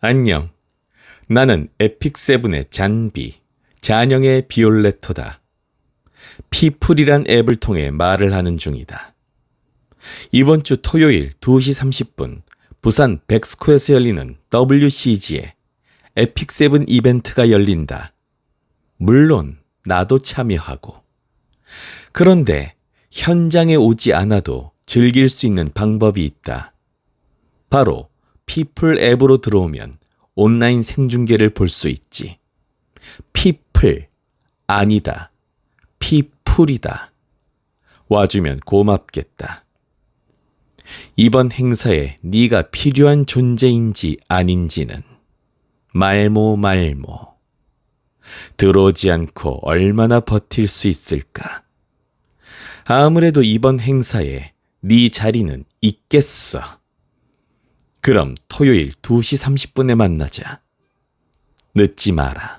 안녕. 나는 에픽세븐의 잔비, 잔영의 비올레토다. 피플이란 앱을 통해 말을 하는 중이다. 이번 주 토요일 2시 30분 부산 백스코에서 열리는 WCG에 에픽세븐 이벤트가 열린다. 물론 나도 참여하고. 그런데 현장에 오지 않아도 즐길 수 있는 방법이 있다. 바로 피플 앱으로 들어오면 온라인 생중계를 볼 수 있지. 피플 아니다. 피플이다. 와주면 고맙겠다. 이번 행사에 네가 필요한 존재인지 아닌지는 말모 말모. 들어오지 않고 얼마나 버틸 수 있을까? 아무래도 이번 행사에 네 자리는 있겠어. 그럼 토요일 2시 30분에 만나자. 늦지 마라.